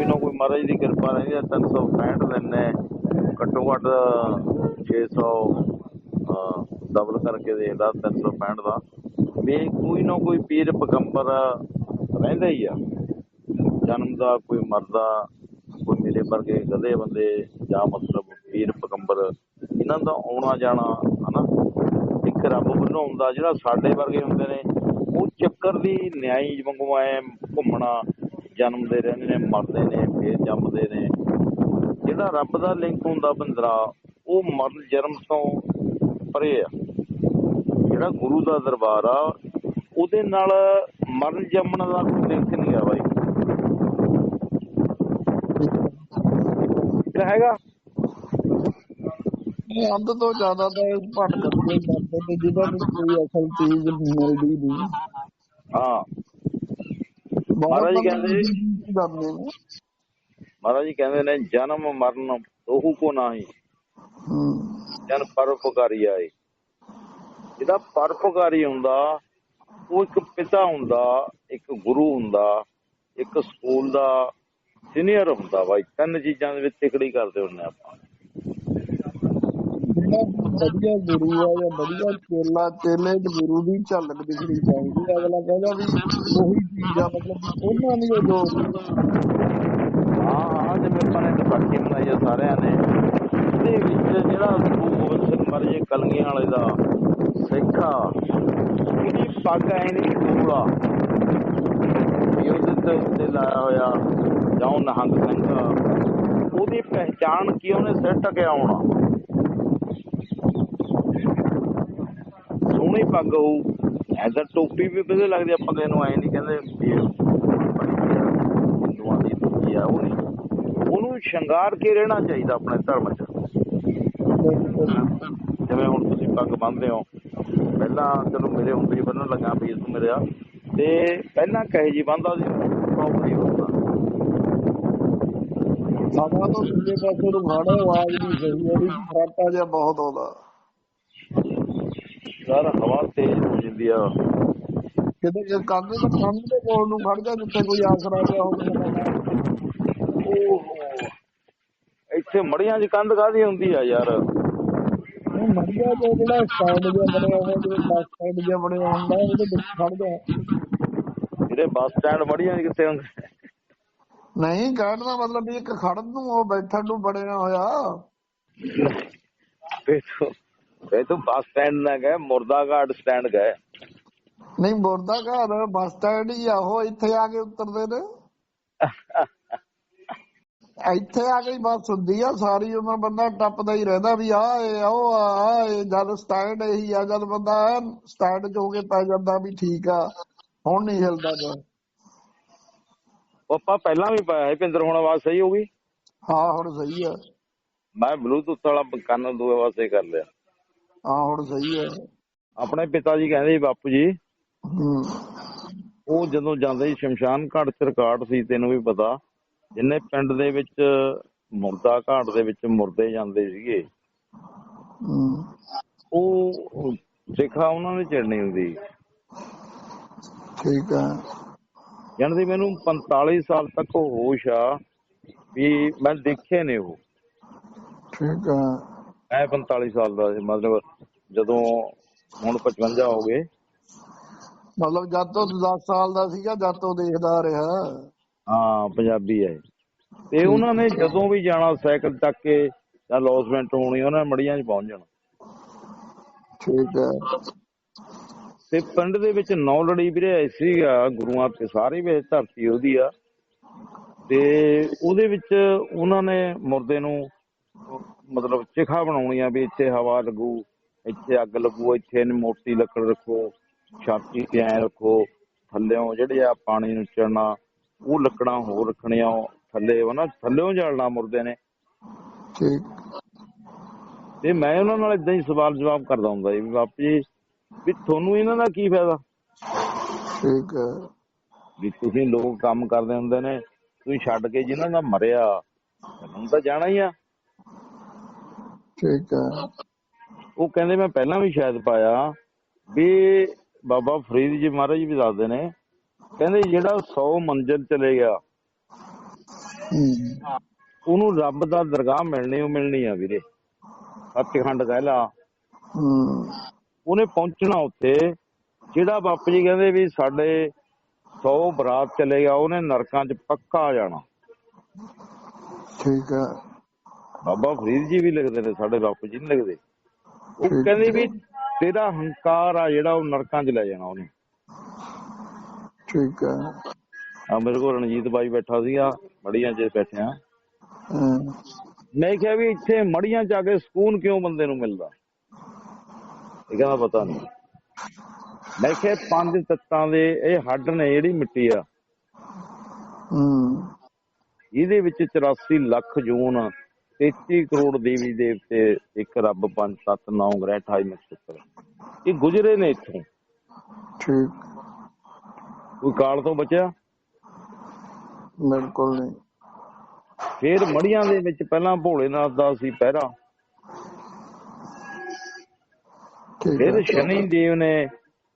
ਕੋਈ ਨਾ ਕੋਈ ਮਹਾਰਾਜ ਦੀ ਕਿਰਪਾ ਰਹਿੰਦੀ ਹੈ 365 ਦਿਨ ਨੇ। ਘੱਟੋ ਘੱਟ 600 ਅਹ, ਡਬਲ ਕਰਕੇ ਦੇ 365 ਦਾ। ਵੀ ਕੋਈ ਨਾ ਕੋਈ ਪੀਰ ਪਗੰਬਰ ਰਹਿੰਦਾ ਹੀ ਆ। ਜਨਮ ਦਾ ਕੋਈ ਮਰਦਾ ਕੋਈ ਮੇਰੇ ਵਰਗੇ ਗਧੇ ਬੰਦੇ ਜਾਂ ਮਤਲਬ ਪੀਰ ਪਗੰਬਰ ਇਹਨਾਂ ਦਾ ਆਉਣਾ ਜਾਣਾ ਹਨਾ? ਇੱਕ ਰੱਬ ਵੱਲੋਂ ਹੁੰਦਾ ਜਿਹੜਾ ਸਾਡੇ ਵਰਗੇ ਹੁੰਦੇ ਨੇ ਉਹ ਚੱਕਰ ਦੀ ਨਿਆਈ ਵਾਂਗੂ ਐ ਘੁੰਮਣਾ ਜਨਮਦੇ ਰਹਿੰਦੇ ਨੇ ਮਰਦੇ ਨੇ ਫੇਰ ਜੰਮਦੇ ਨੇ। ਜਿਹੜਾ ਰੱਬ ਦਾ ਲਿੰਕ ਹੁੰਦਾ ਬੰਦਰਾ ਉਹ ਮਰਨ ਜਨਮ ਤੋਂ ਪਰੇ ਆ। ਜਿਹੜਾ ਗੁਰੂ ਦਾ ਦਰਬਾਰ ਆ ਉਹਦੇ ਨਾਲ ਮਰਨ ਜੰਮਣ ਦਾ ਕੋਈ ਲਿੰਕ ਨਹੀਂ ਆ ਬਾਈ। ਹੈਗਾ? ਇਹ ਅੱਧ ਤੋਂ ਜ਼ਿਆਦਾ ਤਾਂ ਭਟਕਦੇ ਜਾਂਦੇ ਨੇ ਜਿਹਨਾਂ ਨੂੰ ਕੋਈ ਅਸਲ ਚੀਜ਼ ਮਿਲਦੀ ਨਹੀਂ। ਹਾਂ। ਮਹਾਰਾਜ ਕਹਿੰਦੇ- ਮਹਾਰਾਜ ਜੀ। ਕਹਿੰਦੇ ਨੇ ਜਨਮ ਮਰਨ ਦੋਹੂ ਕੋ ਨਾਹੀ। ਜਨ ਪਰਉਪਕਾਰੀ ਆਏ। ਜਿਹਦਾ ਪਰਉਪਕਾਰੀ ਹੁੰਦਾ ਉਹ ਇੱਕ ਪਿਤਾ ਹੁੰਦਾ ਇੱਕ ਗੁਰੂ ਹੁੰਦਾ ਇੱਕ ਸਕੂਲ ਦਾ ਸੀਨੀਅਰ ਹੁੰਦਾ ਬਾਈ। ਤਿੰਨ ਚੀਜ਼ਾਂ ਦੇ ਵਿੱਚ ਤਿਕੜੀ ਕਰਦੇ ਹੁੰਦੇ ਆਪਾਂ। ਜਿਹੜਾ ਵਧੀਆ ਗੁਰੂ ਆ ਜਾਂ ਵਧੀਆ ਚੇਲਾ, ਚੇਲੇ ਚ ਗੁਰੂ ਦੀ ਝਲਕ ਦਿਖਣੀ ਚਾਹੀਦੀ ਹੈ। ਅਗਲਾ ਕਹਿੰਦਾ ਵੀ ਉਹੀ ਚੀਜ਼ ਆ, ਮਤਲਬ ਉਹਨਾਂ ਦੀ ਉਹ ਜੋ ਹਾਂ ਹਾਂ ਜਿਵੇਂ ਆਪਾਂ ਨੇ ਵਿਸਾਖੀ ਮਨਾਈ ਸਾਰਿਆਂ ਨੇ, ਇਹਦੇ ਵਿੱਚ ਜਿਹੜਾ ਗੁਰੂ ਗੋਬਿੰਦ ਸਿੰਘ ਕਲਗੀਆਂ ਵਾਲੇ ਦਾ ਸਿੱਖ ਆ ਇਹਦੀ ਪੱਗ ਐ ਨਹੀਂ ਕੋਲਾ ਵੀ ਤੇ ਲਾਇਆ ਹੋਇਆ, ਜਾਂ ਉਹ ਨਿਹੰਗ ਸਿੰਘ, ਉਹਦੀ ਪਹਿਚਾਣ ਕੀ ਉਹਨੇ ਸਿਰ ਟਕਿਆ ਹੋਣਾ ਪੱਗ ਹੋਊ। ਐਦਾਂ ਟੋਪੀ ਵੀ ਵਧੀਆ ਲੱਗਦੀ ਆਪਾਂ ਕਿਸੇ ਨੂੰ ਐ ਨਹੀਂ ਕਹਿੰਦੇ ਵੀ ਹਿੰਦੂਆਂ ਦੀ ਟੋਪੀ ਆ, ਉਹ ਨਹੀਂ ਉਹਨੂੰ ਸ਼ਿੰਗਾਰ ਕੇ ਰਹਿਣਾ ਚਾਹੀਦਾ ਆਪਣੇ ਧਰਮ 'ਚ। ਜਿਵੇਂ ਹੁਣ ਤੁਸੀਂ ਪੱਗ ਬੰਨਦੇ ਹੋ। ਪਹਿਲਾਂ ਚਲੋ ਮੇਰੇ ਹੁੰਦੇ ਹੀ ਬੰਨਣ ਲੱਗਾ ਵੀ ਤੂੰ ਤੇ ਪਹਿਲਾਂ ਕਹੇ ਜੀ ਬੰਦਾ ਸੀ ਪ੍ਰੋਪਰ ਹੁੰਦਾ। ਸਭਾ ਤੋਂ ਦੂਜੇ ਪਾਸੇ ਨੂੰ ਮਾੜਾ ਆਵਾਜ਼ ਨਹੀਂ ਸਹੀ ਉਹਦੀ ਫਰਾਟਾ ਜਿਹਾ ਬਹੁਤ ਆਉਂਦਾ। ਯਾਰ ਹਵਾ ਤੇਜ਼ ਹੋ ਜਾਂਦੀ ਆ। ਕਿਤੇ ਜੇ ਕੰਧ ਦੇ ਕੰਧ ਦੇ ਕੋਲ ਨੂੰ ਖੜ ਜਾ ਜਿੱਥੇ ਕੋਈ ਆਸਰਾ ਗਿਆ ਹੋਵੇ। ਓਹੋ। ਇੱਥੇ ਮੜੀਆਂ 'ਚ ਕੰਧ ਕਾਹਦੀ ਹੁੰਦੀ ਆ ਯਾਰ? ਉਹ ਮੰਗਿਆ ਜੋ ਜਿਹੜਾ ਸਟੈਂਡ ਜਿਹਾ ਬਣਿਆ ਹੋਇਆ ਜਿਵੇਂ ਬੱਸ ਸਟੈਂਡ ਜਿਹਾ ਬਣਿਆ ਹੁੰਦਾ ਉਹਦੇ ਵਿੱਚ ਖੜ ਜਾ। ਜਿਹੜੇ ਬੱਸ ਸਟੈਂਡ ਮੜੀਆਂ 'ਚ ਕਿੱਥੇ ਹੁੰਦੇ? ਨਹੀਂ ਕਹਿਣ ਦਾ ਮਤਲਬ ਵੀ ਇੱਕ ਖੜਨ ਨੂੰ ਉਹ ਬੈਠਣ ਨੂੰ ਬਣਿਆ ਹੋਇਆ। ਫੇ ਤੂੰ ਫੇ ਤੂੰ ਬੱਸ ਸਟੈਂਡ ਨਾ ਗਏ ਮੁਰਦਾ ਘਾਟ ਸਟੈਂਡ ਗਏ। ਨਹੀਂ ਮੁਰਦਾ ਘਰ ਬੱਸ ਸਟੈਂਡ ਹੀ ਆ ਉਹ ਇੱਥੇ ਆ ਕੇ ਉਤਰਦੇ ਨੇ। ਇੱਥੇ ਆ ਕੇ ਹੀ ਬੱਸ ਹੁੰਦੀ ਆ ਸਾਰੀ ਉਮਰ ਬੰਦਾ ਟੱਪਦਾ ਹੀ ਰਹਿੰਦਾ ਵੀ ਆ ਇਹ ਉਹ ਆ ਆਹ ਇਹ ਜਦ ਸਟੈਂਡ ਇਹੀ ਆ ਜਦ ਬੰਦਾ ਸਟੈਂਡ 'ਚ ਹੋ ਕੇ ਪੈ ਜਾਂਦਾ ਵੀ ਠੀਕ ਆ ਹੁਣ ਨਹੀਂ ਹਿਲਦਾ ਪਿਆ ਉਹ ਆਪਾਂ ਪਹਿਲਾਂ ਵੀ ਪਾਇਆ ਸੀ ਭਿੰਦਰ ਹੁਣ ਆਵਾਜ਼ ਸਹੀ ਹੋ ਗਈ? ਹਾਂ ਹੁਣ ਸਹੀ ਆ। ਮੈਂ ਬਲੂਟੁੱਥ ਵਾਲਾ ਕੰਨ ਦੂਏ ਪਾਸੇ ਕਰ ਲਿਆ। ਹਾਂ ਹੁਣ ਸਹੀ ਆ ਆਪਣੇ ਪਿਤਾ ਜੀ ਕਹਿੰਦੇ ਸੀ ਬਾਪੂ ਜੀ ਹੂੰ। ਉਹ ਜਦੋਂ ਜਾਂਦੇ ਸੀ ਸ਼ਮਸ਼ਾਨ ਘਾਟ ਚ ਰਿਕਾਰਡ ਸੀ ਤੈਨੂੰ ਵੀ ਪਤਾ ਜਿੰਨੇ ਪਿੰਡ ਦੇ ਵਿੱਚ ਮੁਰਦਾ ਘਾਟ ਦੇ ਵਿੱਚ ਮੁਰਦੇ ਜਾਂਦੇ ਸੀਗੇ ਹੂੰ। ਉਹ ਸਿੱਖਾ ਉਹਨਾਂ ਨੇ ਚੜਨੀ ਹੁੰਦੀ। ਠੀਕ ਆ ਜਾਣਦੇ ਮੈਨੂੰ 45 ਸਾਲ ਤੱਕ ਉਹ ਹੋਸ਼ ਆ ਵੀ ਮੈਂ ਦੇਖੇ ਨੇ ਉਹ। ਠੀਕ ਆ ਮੈਂ 45 ਸਾਲ ਦਾ ਸੀ ਮਤਲਬ ਜਦੋਂ ਹੁਣ 55 ਹੋ ਗਏ। ਮਤਲਬ ਜਦ ਤੋਂ 10 ਸਾਲ ਦਾ ਸੀਗਾ ਜਦ ਤੋਂ ਦੇਖਦਾ ਰਿਹਾ। ਹਾਂ ਪੰਜਾਬੀ ਹੈ। ਤੇ ਉਹਨਾਂ ਨੇ ਜਦੋਂ ਵੀ ਜਾਣਾ ਸਾਈਕਲ ਚੱਕ ਕੇ ਜਾਂ ਲੌਸਮੈਂਟ ਹੋਣੀ ਉਹਨਾਂ ਨੇ ਮੜੀਆਂ 'ਚ ਪਹੁੰਚ ਜਾਣਾ। ਠੀਕ ਆ ਤੇ ਪਿੰਡ ਦੇ ਵਿੱਚ ਨੌ ਲੜੀ ਵੀਰੇ ਸੀਗਾ ਗੁਰੂਆਂ ਤੇ ਸਾਰੇ ਵਿੱਚ ਧਰਤੀ ਉਹਦੀ ਆ। ਤੇ ਉਹਦੇ ਵਿੱਚ ਉਹਨਾਂ ਨੇ ਮੁਰਦੇ ਨੂੰ ਮਤਲਬ ਚਿਖਾ ਬਣਾਉਣੀ ਆ ਵੀ ਇੱਥੇ ਹਵਾ ਲੱਗੂ। ਇੱਥੇ ਅੱਗ ਲੱਗੂ ਇੱਥੇ ਨੀ ਮੋਟੀ ਲੱਕੜ ਰੱਖੋ ਛਾਤੀ ਤੇ ਐ ਰੱਖੋ ਥੱਲਿਓਂ ਜਿਹੜੇ ਆ ਪਾਣੀ ਨੂੰ ਚੜਨਾ ਉਹ ਲੱਕੜਾਂ ਹੋਰ ਰੱਖਣੀਆਂ ਥੱਲੇ ਉਹ ਨਾ ਥੱਲਿਓਂ ਜਲਣਾ ਮੁਰਦੇ ਨੇ। ਠੀਕ। ਤੇ ਮੈਂ ਉਹਨਾਂ ਨਾਲ ਇਦਾਂ ਹੀ ਸਵਾਲ ਜਵਾਬ ਕਰਦਾ ਹੁੰਦਾ ਸੀ ਵੀ ਬਾਪੂ ਜੀ ਵੀ ਤੁਹਾਨੂੰ ਇਹਨਾਂ ਦਾ ਕੀ ਫਾਇਦਾ? ਠੀਕ ਆ ਵੀ ਤੁਸੀਂ ਲੋਕ ਕੰਮ ਕਰਦੇ ਹੁੰਦੇ ਨੇ ਤੁਸੀਂ ਛੱਡ ਕੇ ਜਿਨ੍ਹਾਂ ਦਾ ਮਰਿਆ ਤੁਹਾਨੂੰ ਤਾਂ ਜਾਣਾ ਹੀ ਆ। ਠੀਕ ਆ ਉਹ ਕਹਿੰਦੇ ਮੈਂ ਪਹਿਲਾਂ ਵੀ ਸ਼ਾਇਦ ਪਾਇਆ ਵੀ ਬਾਬਾ ਫਰੀਦ ਜੀ ਮਹਾਰਾਜ ਵੀ ਦੱਸਦੇ ਨੇ। ਕਹਿੰਦੇ ਜਿਹੜਾ 100 ਮੰਜ਼ਿਲ ਚਲੇ ਗਿਆ ਉਹਨੂੰ ਰੱਬ ਦਾ ਦਰਗਾਹ ਮਿਲਣੀ ਉਹ ਮਿਲਣੀ ਆ ਵੀਰੇ। ਸੱਚਖੰਡ ਕਹਿ ਲਾ। ਉਹਨੇ ਪਹੁੰਚਣਾ ਉੱਥੇ ਜਿਹੜਾ ਬਾਪੂ ਜੀ ਕਹਿੰਦੇ ਵੀ ਸਾਡੇ 100 ਬਰਾਤ ਚਲੇਗਾ ਉਹਨੇ ਨਰਕਾਂ 'ਚ ਪੱਕਾ ਜਾਣਾ। ਠੀਕ ਹੈ ਬਾਬਾ ਫਰੀਦ ਜੀ ਵੀ ਲਿਖਦੇ ਨੇ ਸਾਡੇ ਬਾਪੂ ਜੀ ਨਹੀਂ ਲਿਖਦੇ। ਉਹ। ਕਹਿੰਦੇ ਵੀ ਤੇਰਾ ਹੰਕਾਰ ਆ ਜਿਹੜਾ ਉਹ ਨਰਕਾਂ 'ਚ ਲੈ ਜਾਣਾ ਉਹਨੇ। ਠੀਕ ਹੈ ਆ ਮੇਰੇ ਕੋਲ ਰਣਜੀਤ ਬਾਈ ਬੈਠਾ ਸੀਗਾ ਮੜੀਆਂ 'ਚ ਬੈਠਿਆ। ਮੈਂ ਕਿਹਾ ਵੀ ਇੱਥੇ ਮੜੀਆਂ 'ਚ ਆ ਕੇ ਸਕੂਨ ਕਿਉਂ ਬੰਦੇ ਨੂੰ ਮਿਲਦਾ? ਇਹ ਕਹਿੰਦਾ ਪਤਾ ਨਹੀਂ। ਮੈਂ ਕਿਹਾ ਪੰਜ ਤੱਤਾਂ ਦੇ ਇਹ ਹੱਡ ਨੇ ਜਿਹੜੀ ਮਿੱਟੀ ਆ। ਹੂੰ। ਇਹਦੇ ਵਿੱਚ 84 ਲੱਖ ਜੂਨ 33 ਕਰੋੜ ਦੇਵੀ ਦੇਵਤੇ ਇੱਕ ਰੱਬ ਪੰਜ ਸੱਤ ਨੌ ਗ੍ਰਹਿ 28 ਨਕਸ਼ਤਰ। ਇਹ ਗੁਜਰੇ ਨੇ ਇੱਥੋਂ। ਠੀਕ। ਕੋਈ ਕਾਲ ਤੋਂ ਬਚਿਆ? ਬਿਲਕੁਲ ਨਹੀਂ। ਫੇਰ ਮੜੀਆਂ ਦੇ ਵਿੱਚ ਪਹਿਲਾਂ ਭੋਲੇਨਾਥ ਦਾ ਸੀ ਪਹਿਰਾ। ਫਿਰ ਸ਼ਨੀ ਦੇਵ ਨੇ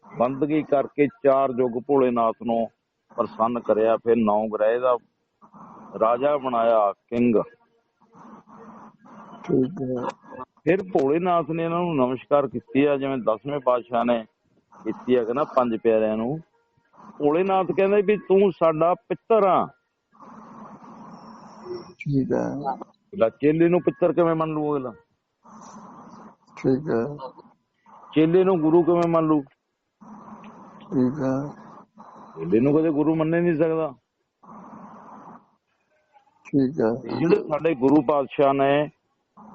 ਬੰਦਗੀ ਕਰਕੇ ਚਾਰ ਯੁੱਗ ਭੋਲੇਨਾਥ ਨੂੰ ਪ੍ਰਸੰਨ ਕਰਿਆ। ਫਿਰ ਨੌ ਗ੍ਰਹਿ ਦਾ ਰਾਜਾ ਬਣਾਇਆ ਕਿੰਗ। ਠੀਕ ਹੈ। ਫਿਰ ਭੋਲੇਨਾਥ ਨੇ ਇਹਨਾਂ ਨੂੰ ਨਮਸਕਾਰ ਕੀਤੀ ਆ ਜਿਵੇਂ 10ਵੇਂ ਪਾਤਸ਼ਾਹ ਨੇ ਕੀਤੀ ਆ ਕਿ ਨਾ ਪੰਜ ਪਿਆਰਿਆਂ ਨੂੰ। ਭੋਲੇਨਾਥ ਕਹਿੰਦੇ ਵੀ ਤੂੰ ਸਾਡਾ ਪਿੱਤਰ ਆ। ਠੀਕ ਹੈ। ਲੈ ਚੇਲੇ ਨੂੰ ਪਿੱਤਰ ਕਿਵੇਂ ਮੰਨ ਲੂ ਅਗਲਾ? ਠੀਕ ਹੈ। ਚੇਲੇ ਨੂੰ ਗੁਰੂ ਕਿਵੇਂ ਮੰਨ ਲੂ ਠੀਕ ਹੈ। ਚੇਲੇ ਨੂੰ ਕਦੇ ਗੁਰੂ ਮੰਨੇ ਨਹੀਂ ਸਕਦਾ। ਠੀਕ ਹੈ। ਜਿਹੜੇ ਸਾਡੇ ਗੁਰੂ ਪਾਤਸ਼ਾਹ ਨੇ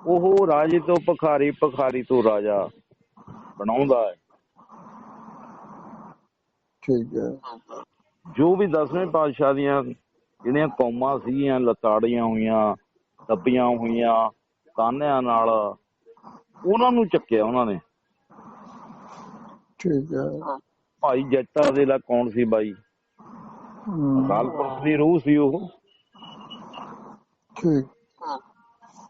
ਉਹ ਰਾਜੇ ਤੋਂ ਭਖਾਰੀ ਭਖਾਰੀ ਤੋਂ ਰਾਜਾ ਬਣਾਉਂਦਾ ਹੈ। ਠੀਕ ਹੈ। ਜੋ ਵੀ 10ਵੇਂ ਪਾਤਸ਼ਾਹ ਦੀਆਂ ਜਿਹੜੀਆਂ ਕੌਮਾਂ ਸੀਗੀਆਂ ਲਤਾੜੀਆਂ ਹੋਈਆਂ ਦੱਬੀਆਂ ਹੋਈਆਂ ਤਾਨਿਆਂ ਨਾਲ ਉਹਨਾਂ ਨੂੰ ਚੱਕਿਆ ਉਹਨਾਂ ਨੇ। ਠੀਕ ਹੈ। ਭਾਈ ਜੱਟਾ ਦੇ ਲਾ ਕੌਣ ਸੀ ਬਾਈ? ਅਕਾਲ ਪੁਰਖ ਦੀ ਰੂਹ ਸੀ ਉਹ। ਠੀਕ।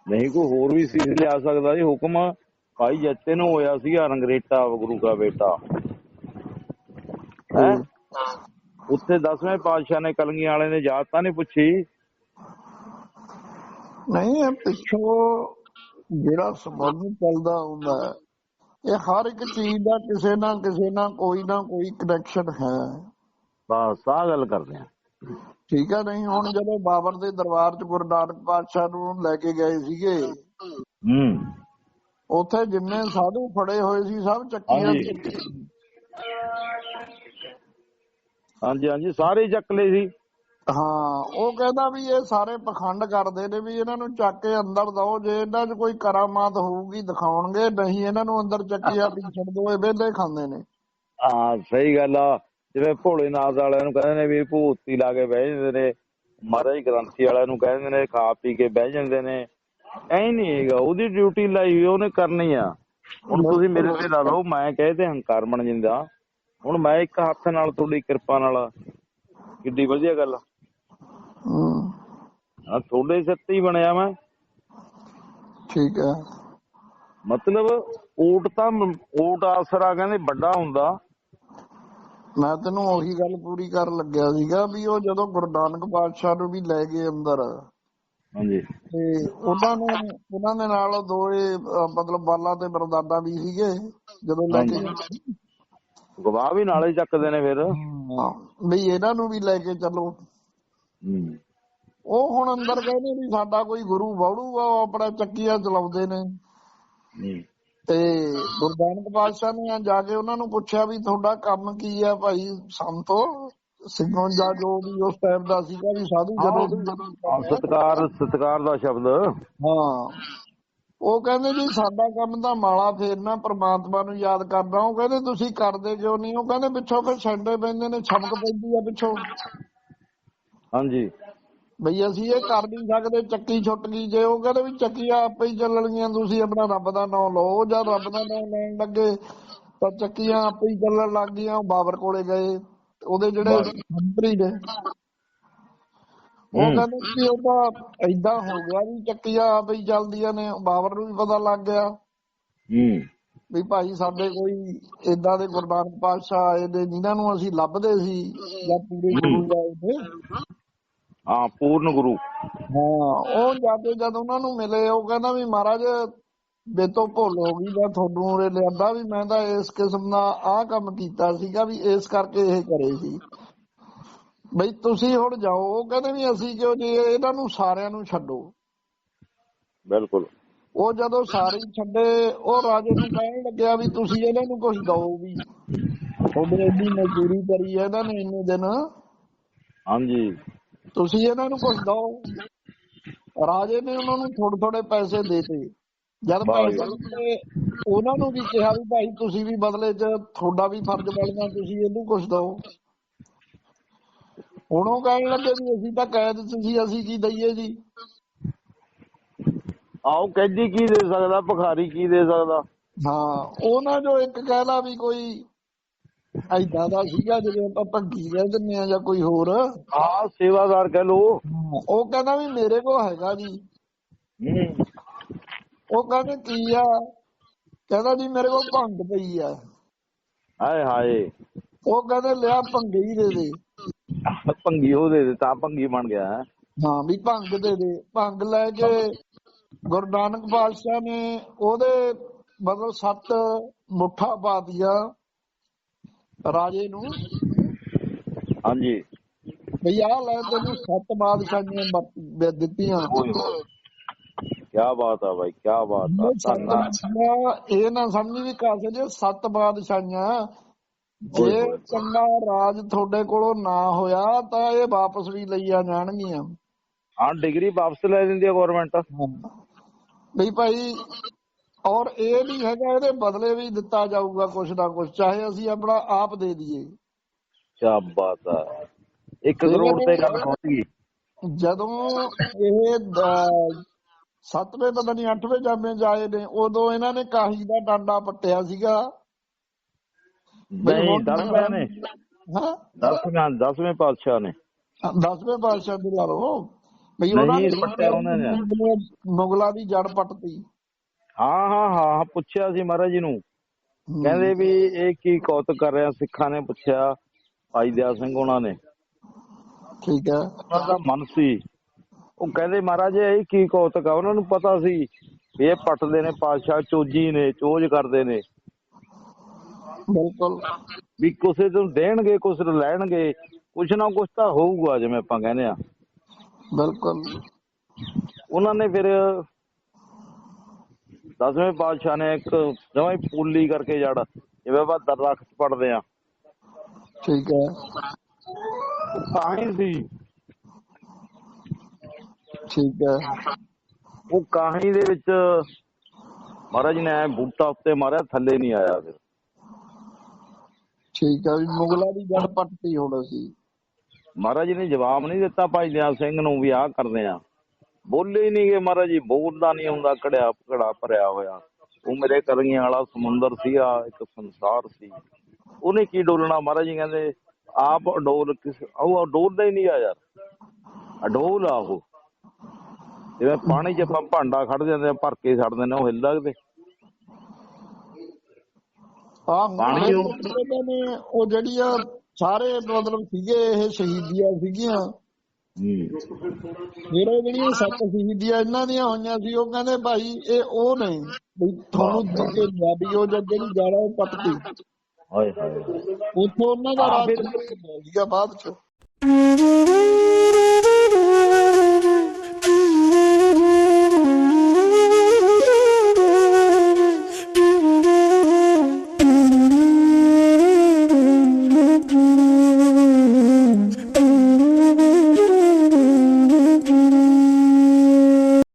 ਨਹੀਂ ਕੋਈ ਹੋਰ ਵੀ ਸੀ ਲਿਆ ਸਕਦਾ ਸੀ ਹੁਕਮ ਭਾਈ ਜੱਟੇ ਨੂੰ ਹੋਇਆ ਸੀ ਰੰਗਰੇਟਾ ਗੁਰੂ ਦਾ ਬੇਟਾ। ਹੈ? ਉੱਥੇ 10ਵੇਂ ਪਾਤਸ਼ਾਹ ਨੇ ਕਲਗੀਆਂ ਵਾਲੇ ਨੇ ਜਾਤ ਤਾਂ ਨਹੀਂ ਪੁੱਛੀ? ਨਹੀਂ ਇਹ ਪਿੱਛੋਂ ਜਿਹੜਾ ਸੰਬੰਧ ਚੱਲਦਾ ਹੁੰਦਾ ਇਹ ਹਰ ਇੱਕ ਚੀਜ਼ ਦਾ ਕਿਸੇ ਨਾ ਕਿਸੇ ਨਾਲ ਕੋਈ ਨਾ ਕੋਈ ਕਨੈਕਸ਼ਨ ਹੈ। ਬਸ ਆਹ ਗੱਲ ਕਰਦੇ ਆ। ਠੀਕ ਹੈ ਨਹੀਂ ਹੁਣ ਜਦੋਂ ਬਾਬਰ ਦੇ ਦਰਬਾਰ 'ਚ ਗੁਰੂ ਨਾਨਕ ਪਾਤਸ਼ਾਹ ਨੂੰ ਲੈ ਕੇ ਗਏ ਸੀਗੇ ਹੂੰ। ਉੱਥੇ ਜਿੰਨੇ ਸਾਧੂ ਫੜੇ ਹੋਏ ਸੀ ਸਭ ਚੱਕੀਆਂ ਹਾਂਜੀ। ਹਾਂਜੀ ਹਾਂਜੀ ਸਾਰੇ ਚੱਕ ਲਏ ਸੀ। ਹਾਂ ਉਹ ਕਹਿੰਦਾ ਵੀ ਇਹ ਸਾਰੇ ਪਖੰਡ ਕਰਦੇ ਨੇ ਵੀ ਇਹਨਾਂ ਨੂੰ ਚੱਕ ਕੇ ਅੰਦਰ ਦਓ ਜੇ ਇਹਨਾਂ 'ਚ ਕੋਈ ਕਰਾਮਾਤ ਹੋਊਗੀ ਦਿਖਾਉਣਗੇ ਨਹੀਂ ਇਹਨਾਂ ਨੂੰ ਅੰਦਰ ਚੱਕੀਆਂ ਵੀ ਛੱਡ ਦੋ ਇਹ ਵਿਹਲੇ ਖਾਂਦੇ ਨੇ। ਹਾਂ ਸਹੀ ਗੱਲ ਆ। ਜਿਵੇਂ ਭੋਲੇਨਾਥ ਵਾਲਿਆਂ ਨੂੰ ਕਹਿੰਦੇ ਨੇ ਵੀ ਭੂਤੀ ਲਾ ਕੇ ਬਹਿ ਜਾਂਦੇ ਨੇ ਮਹਾਰਾਜ ਗ੍ਰੰਥੀ ਵਾਲਿਆਂ ਨੂੰ ਕਹਿੰਦੇ ਨੇ ਖਾ ਪੀ ਕੇ ਬਹਿ ਜਾਂਦੇ ਨੇ। ਐ ਨਹੀਂ ਹੈਗਾ ਉਹਦੀ ਡਿਊਟੀ ਲਾਈ ਹੋਈ ਉਹਨੇ ਕਰਨੀ ਆ। ਹੁਣ ਤੁਸੀਂ ਮੇਰੇ ਤੇ ਲਾ ਲਓ ਮੈਂ ਕਹੇ ਤੇ ਹੰਕਾਰ ਬਣ ਜਾਂਦਾ। ਹੁਣ ਮੈਂ ਇੱਕ ਹੱਥ ਨਾਲ ਤੁਹਾਡੀ ਕਿਰਪਾ ਨਾਲ ਕਿੱਡੀ ਵਧੀਆ ਗੱਲ ਆ। ਹੂੰ। ਤੁਹਾਡੇ ਸਿਰ ਤੇ ਹੀ ਬਣਿਆ ਮੈਂ। ਠੀਕ ਹੈ ਮਤਲਬ ਊਟ ਤਾਂ ਊਟ ਆਸਰਾ ਕਹਿੰਦੇ ਵੱਡਾ ਹੁੰਦਾ। ਮੈਂ ਤੈਨੂੰ ਉਹੀ ਗੱਲ ਪੂਰੀ ਕਰਨ ਲੱਗਿਆ ਸੀਗਾ ਵੀ ਉਹ ਜਦੋਂ ਗੁਰੂ ਨਾਨਕ ਪਾਤਸ਼ਾਹ ਨੂੰ ਵੀ ਲੈ ਗਏ ਅੰਦਰ ਹਾਂਜੀ। ਤੇ ਉਹਨਾਂ ਨੂੰ ਉਹਨਾਂ ਦੇ ਨਾਲ ਦੋਏ ਮਤਲਬ ਬਾਲਾ ਤੇ ਬਰਦਾਦਾ ਵੀ ਸੀਗੇ ਜਦੋਂ ਲੈ ਕੇ। ਗਵਾਹ ਵੀ ਨਾਲੇ ਚੱਕਦੇ ਨੇ ਫਿਰ। ਵੀ ਇਹਨਾਂ ਨੂੰ ਵੀ ਲੈ ਕੇ ਚੱਲੋ। ਉਹ ਹੁਣ ਅੰਦਰ ਕਹਿੰਦੇ ਵੀ ਸਾਡਾ ਕੋਈ ਗੁਰੂ ਬਾੜੂ ਆ ਉਹ ਆਪਣਾ ਚੱਕੀਆਂ ਚਲਾਉਂਦੇ ਨੇ। ਤੇ ਗੁਰੂ ਨਾਨਕ ਪਾਤਸ਼ਾਹ ਨੇ ਜਾ ਕੇ ਉਹਨਾਂ ਨੂੰ ਪੁੱਛਿਆ ਵੀ ਤੁਹਾਡਾ ਕੰਮ ਕੀ ਆ ਭਾਈ ਸੰਤੋ? ਸਿੰਘੋਂ ਦਾ ਜੋ ਵੀ ਉਸ ਟਾਈਮ ਦਾ ਸੀਗਾ ਵੀ ਸਾਧੂ ਜਦੋਂ ਸਤਿਕਾਰ ਸਤਿਕਾਰ ਦਾ ਸ਼ਬਦ। ਹਾਂ। ਉਹ ਕਹਿੰਦੇ ਜੀ ਸਾਡਾ ਕੰਮ ਤਾਂ ਮਾਲਾ ਫੇਰਨਾ ਪ੍ਰਮਾਤਮਾ ਨੂੰ ਯਾਦ ਕਰਨਾ ਉਹ ਕਹਿੰਦੇ ਤੁਸੀਂ ਕਰਦੇ ਕਿਉਂ ਨਹੀਂ? ਉਹ ਕਹਿੰਦੇ ਪਿੱਛੋਂ ਫਿਰ ਛੰਡੇ ਪੈਂਦੇ ਨੇ ਛਮਕ ਪੈਂਦੀ ਆ ਪਿੱਛੋਂ। ਹਾਂਜੀ। ਬਈ ਅਸੀਂ ਇਹ ਕਰ ਨਹੀਂ ਸਕਦੇ ਚੱਕੀ ਛੁੱਟ ਗਈ ਜੇ ਉਹ ਕਹਿੰਦੇ ਵੀ ਚੱਕੀਆਂ ਆਪੇ ਹੀ ਚੱਲਣਗੀਆਂ ਤੁਸੀਂ ਆਪਣਾ ਰੱਬ ਦਾ ਨਾਮ ਲਓ ਜਦ ਰੱਬ ਦਾ ਨਾਮ ਲੈਣ ਲੱਗੇ ਤਾਂ ਚੱਕੀਆਂ ਆਪੇ ਹੀ ਚੱਲਣ ਲੱਗ ਗਈਆਂ ਉਹ ਬਾਬਰ ਕੋਲੇ ਗਏ ਉਹਦੇ ਜਿਹੜੇ ਮੰਤਰੀ ਨੇ। ਉਹ। ਕਹਿੰਦੇ ਕਿ ਉਹ ਤਾਂ ਏਦਾਂ ਹੋ ਗਿਆ ਵੀ ਚੱਕੀਆਂ ਆਪੇ ਹੀ ਚੱਲਦੀਆਂ ਨੇ ਬਾਬਰ ਨੂੰ ਵੀ ਪਤਾ ਲੱਗ ਗਿਆ। ਹੂੰ। ਵੀ ਭਾਈ ਸਾਡੇ ਕੋਈ ਏਦਾਂ ਦੇ ਗੁਰੂ ਨਾਨਕ ਪਾਤਸ਼ਾਹ ਆਏ ਨੇ ਜਿਨ੍ਹਾਂ ਨੂੰ ਅਸੀਂ ਲੱਭਦੇ ਸੀ ਜਾਂ ਪੂਰੇ ਗੁਰੂ ਆਏ ਨੇ। ਹਾਂ ਪੂਰਨ ਗੁਰੂ। ਹਾਂ ਉਹ ਜਾ ਕੇ ਜਦ ਉਹਨਾਂ ਨੂੰ ਮਿਲੇ ਉਹ ਕਹਿੰਦਾ ਵੀ ਮਹਾਰਾਜ ਬੇਤੋਂ ਭੁੱਲ ਹੋ ਗਈ ਜਾਂ ਤੁਹਾਨੂੰ ਉਰੇ ਲਿਆਂਦਾ ਵੀ ਮੈਂ ਤਾਂ ਇਸ ਕਿਸਮ ਦਾ ਆਹ ਕੰਮ ਕੀਤਾ ਸੀਗਾ ਵੀ ਇਸ ਕਰਕੇ ਇਹ ਕਰੇ ਸੀ। ਬਈ ਤੁਸੀਂ ਹੁਣ ਜਾਓ ਉਹ ਕਹਿੰਦੇ ਵੀ ਅਸੀਂ ਕਿਉਂ ਜੀ ਇਹਨਾਂ ਨੂੰ ਸਾਰਿਆਂ ਨੂੰ ਛੱਡੋ। ਬਿਲਕੁਲ। ਉਹ ਜਦੋਂ ਸਾਰੇ ਛੱਡੇ ਉਹ ਰਾਜੇ ਨੂੰ ਕਹਿਣ ਲੱਗਿਆ ਵੀ ਤੁਸੀਂ ਇਹਨਾਂ ਨੂੰ ਕੁਝ ਦਿਓ ਵੀ। ਤੁਹਾਡੇ ਇੰਨੀ ਮਜ਼ਦੂਰੀ ਕਰੀ ਹੈ ਇਹਨਾਂ ਨੇ ਇੰਨੇ ਦਿਨ। ਹਾਂਜੀ। ਤੁਸੀਂ ਇਹਨਾਂ ਨੂੰ ਕੁਝ ਦਿਓ। ਰਾਜੇ ਨੇ ਉਹਨਾਂ ਨੂੰ ਥੋੜੇ ਥੋੜੇ ਪੈਸੇ ਦੇਤੇ ਜਦ ਜੀ। ਦਿੱਤੇ ਉਹਨਾਂ ਨੂੰ ਵੀ ਕਿਹਾ ਵੀ ਭਾਈ ਤੁਸੀਂ ਵੀ ਬਦਲੇ 'ਚ ਤੁਹਾਡਾ ਵੀ ਫਰਜ਼ ਬਣਦਾ ਤੁਸੀਂ ਇਹਨੂੰ ਕੁਝ ਦਿਓ। ਹੁਣ ਉਹ ਕਹਿਣ ਲੱਗੇ ਵੀ ਅਸੀਂ ਤਾਂ ਕੈਦ ਸੀ ਅਸੀਂ ਕੀ ਦਈਏ ਜੀ? ਆਓ ਕੈਦੀ ਕੀ ਦੇ ਸਕਦਾ ਭਖਾਰੀ ਕੀ ਦੇ ਸਕਦਾ? ਹਾਂ ਉਹਨਾਂ ਜੋ ਇੱਕ ਕਹਿਲਾ ਵੀ ਕੋਈ ਐਦਾਂ ਦਾ ਸੀਗਾ ਜਿਵੇਂ ਆਪਾਂ ਭੰਗੀ ਕਹਿ ਦਿੰਦੇ ਆ ਜਾਂ ਕੋਈ ਹੋਰ। ਆ ਸੇਵਾਦਾਰ ਕਹਿ ਲੋ ਉਹ ਕਹਿੰਦਾ ਵੀ ਮੇਰੇ ਕੋਲ ਹੈਗਾ ਜੀ ਉਹ ਕਹਿੰਦੇ ਕੀ ਆ? ਕਹਿੰਦਾ ਜੀ ਮੇਰੇ ਕੋਲ ਭੰਗ ਪਈ ਆ। ਹਾਏ ਹਾਏ। ਉਹ ਕਹਿੰਦੇ ਲਿਆ ਭੰਗੇ ਹੀ ਦੇ ਦੇ। ਭੰਗੀ ਉਹ ਦੇ ਦਿੱਤਾ ਭੰਗੀ ਬਣ ਗਿਆ। ਹੈਂ। ਹਾਂ ਵੀ ਭੰਗ ਦੇ ਦੇ। ਭੰਗ ਲੈ ਕੇ ਗੁਰੂ ਨਾਨਕ ਪਾਤਸ਼ਾਹ ਨੇ ਉਹਦੇ ਮਤਲਬ ਸੱਤ ਮੁੱਠਾ ਪਾ ਦਿਆ ਰਾਜੇ ਨੂੰ? ਹਾਂਜੀ। ਵੀ ਆਹ ਲੈ ਤੈਨੂੰ ਸੱਤ ਬਾਦਸ਼ਾਹੀਆਂ ਦਿੱਤੀਆਂ। ਕੀ ਬਾਤ ਆ ਬਾਈ ਕੀ ਬਾਤ ਆ। ਬਾਦਸ਼ਾਹੀਆਂ, ਇਹ ਨਾ ਸਮਝੀ ਵੀ ਕਾਸੇ ਜੇ ਸੱਤ ਬਾਦਸ਼ਾਹੀਆਂ। ਜੇ ਚੰਗਾ ਰਾਜ ਤੁਹਾਡੇ ਕੋਲੋਂ ਨਾ ਹੋਇਆ ਤਾਂ ਇਹ ਵਾਪਸ ਵੀ ਲਈਆਂ ਜਾਣਗੀਆਂ। ਹਾਂ ਡਿਗਰੀ ਵਾਪਸ ਲੈ ਦਿੰਦੀ ਆ ਗਵਰਨਮੈਂਟ ਵੀ ਭਾਈ ਔਰ ਇਹ ਨਹੀਂ ਹੈਗਾ ਇਹਦੇ ਬਦਲੇ ਵੀ ਦਿੱਤਾ ਜਾਊਗਾ ਕੁਛ ਨਾ ਕੁਛ ਚਾਹੇ ਅਸੀਂ ਆਪਣਾ ਆਪ ਦੇ ਦਈਏ। ਕੀ ਬਾਤ ਆ। 1 ਕਰੋੜ ਤੇ ਗੱਲ ਗਈ ਜਦੋਂ ਇਹ ਸੱਤਵੇਂ ਪਤਾ ਨਹੀਂ ਅੱਠਵੇਂ ਜਾਮੇ ਜਾਏ ਨੇ ਉਦੋਂ ਇਹਨਾਂ ਨੇ ਕਾਹੀ ਦਾ ਡਾਂਡਾ ਪੱਟਿਆ ਸੀਗਾ। ਨਹੀਂ ਹੁਣ- ਦਸਵੇਂ ਨੇ। ਹਾਂ? ਦਸਵੇਂ ਦਸਵੇਂ ਪਾਤਸ਼ਾਹ ਨੇ। ਦਸਵੇਂ ਪਾਤਸ਼ਾਹ ਦੀ ਲਾ ਲਓ ਬਈ ਉਹਨਾਂ ਨੇ। ਮੁਗਲਾਂ ਦੀ ਜੜ ਪੱਟਤੀ। ਹਾਂ ਹਾਂ ਹਾਂ ਪੁੱਛਿਆ ਸੀ ਮਹਾਰਾਜ ਜੀ ਨੂੰ। ਕਹਿੰਦੇ ਵੀ ਇਹ ਕੀ ਕੌਤਕ ਕਰ ਰਿਹਾ ਸਿੱਖਾਂ ਨੇ ਪੁੱਛਿਆ ਭਾਈ ਦਿਆ ਸਿੰਘ ਉਹਨਾਂ ਨੇ। ਠੀਕ ਹੈ ਉਹਨਾਂ ਦਾ ਮਨ ਸੀ। ਉਹ ਕਹਿੰਦੇ ਮਹਾਰਾਜ ਇਹ ਕੀ ਕੌਤਕ ਆ? ਉਹਨਾਂ ਨੂੰ ਪਤਾ ਸੀ ਇਹ ਪੱਟਦੇ ਨੇ ਪਾਤਸ਼ਾਹ ਚੋਜੀ ਨੇ ਚੋਜ ਕਰਦੇ ਨੇ। ਬਿਲਕੁਲ। ਵੀ ਕਿਸੇ ਨੂੰ ਦੇਣਗੇ ਕੁਛ ਲੈਣਗੇ ਕੁਛ ਨਾ ਕੁਛ ਤਾਂ ਹੋਊਗਾ ਜਿਵੇਂ ਆਪਾਂ ਕਹਿੰਦੇ ਆ ਬਿਲਕੁਲ। ਉਹਨਾਂ ਨੇ ਫਿਰ ਦਸਵੇਂ ਪਾਤਸ਼ਾਹ ਨੇ ਇੱਕ ਜਮਾਂ ਹੀ ਪੂਲੀ ਕਰਕੇ ਜੜ ਜਿਵੇਂ ਆਪਾਂ ਦਰਖਤ ਪੜਦੇ ਆ ਠੀਕ ਹੈ। ਤਾਂ ਹੀ ਸੀ। ਠੀਕ ਹੈ। ਉਹ ਕਾਹੀ ਦੇ ਵਿੱਚ ਮਹਾਰਾਜ ਨੇ ਬੂਟਾ ਉੱਤੇ ਮਾਰਿਆ ਥੱਲੇ ਨਹੀਂ ਆਇਆ ਫਿਰ। ਠੀਕ ਹੈ ਵੀ ਮੁਗਲਾਂ ਦੀ ਜੜ ਪੱਟਤੀ ਹੁਣ ਅਸੀਂ। ਮਹਾਰਾਜ ਨੇ ਜਵਾਬ ਨਹੀਂ ਦਿੱਤਾ ਭਾਈ ਦਿਆਲ ਸਿੰਘ ਨੂੰ ਵੀ ਆਹ ਕਰਦੇ ਆ ਬੋਲੇ ਹੀ ਨਹੀਂ ਗਏ ਮਹਾਰਾਜ ਜੀ ਬੋਲਦਾ ਨਹੀਂ ਹੁੰਦਾ ਕੜਿਆ ਘੜਾ ਭਰਿਆ ਹੋਇਆ। ਉਹ ਮੇਰੇ ਕਰੰਗੀਆਂ ਵਾਲਾ ਸਮੁੰਦਰ ਸੀਗਾ ਇੱਕ ਸੰਸਾਰ ਸੀ। ਉਹਨੇ ਕੀ ਡੋਲਣਾ ਮਹਾਰਾਜ ਜੀ ਕਹਿੰਦੇ ਆਪ ਡੋਲ ਕਿਸ ਉਹ ਡੋਲਦਾ ਹੀ ਨਹੀਂ ਆ ਯਾਰ। ਅਡੋਲ ਆ ਉਹ। ਜਿਵੇਂ ਪਾਣੀ 'ਚ ਆਪਾਂ ਭਾਂਡਾ ਖੜ ਜਾਂਦੇ ਆ ਭਰ ਕੇ ਛੱਡ ਦਿੰਦੇ ਆ, ਉਹ ਹਿੱਲ ਲੱਗਦੇ ਆ ਪਾਣੀ ਉਹ- ਉਹ ਜਿਹੜੀਆਂ ਸਾਰੇ ਮਤਲਬ ਸੀਗੇ ਇਹ ਸ਼ਹੀਦੀਆਂ ਸੀਗੀਆਂ। ਜਿਹੜੇ ਜਿਹੜੀਆਂ ਸੱਤ ਸ਼ਹੀਦੀਆਂ ਇਹਨਾਂ ਦੀਆਂ ਹੋਈਆਂ ਸੀ ਉਹ ਕਹਿੰਦੇ ਭਾਈ ਇਹ ਉਹ ਨੇ ਵੀ ਤੁਹਾਨੂੰ ਲਿਆ ਵੀ ਉਹ ਜਦ ਜਿਹੜੀ ਆ ਉਹ ਪੱਟਤੀ ਹਾਏ ਹਾਏ ਉੱਥੋਂ ਉਹਨਾਂ ਦਾ ਰਾਜ ਫਿਰ- ਸੀਗਾ ਬਾਅਦ ਚ।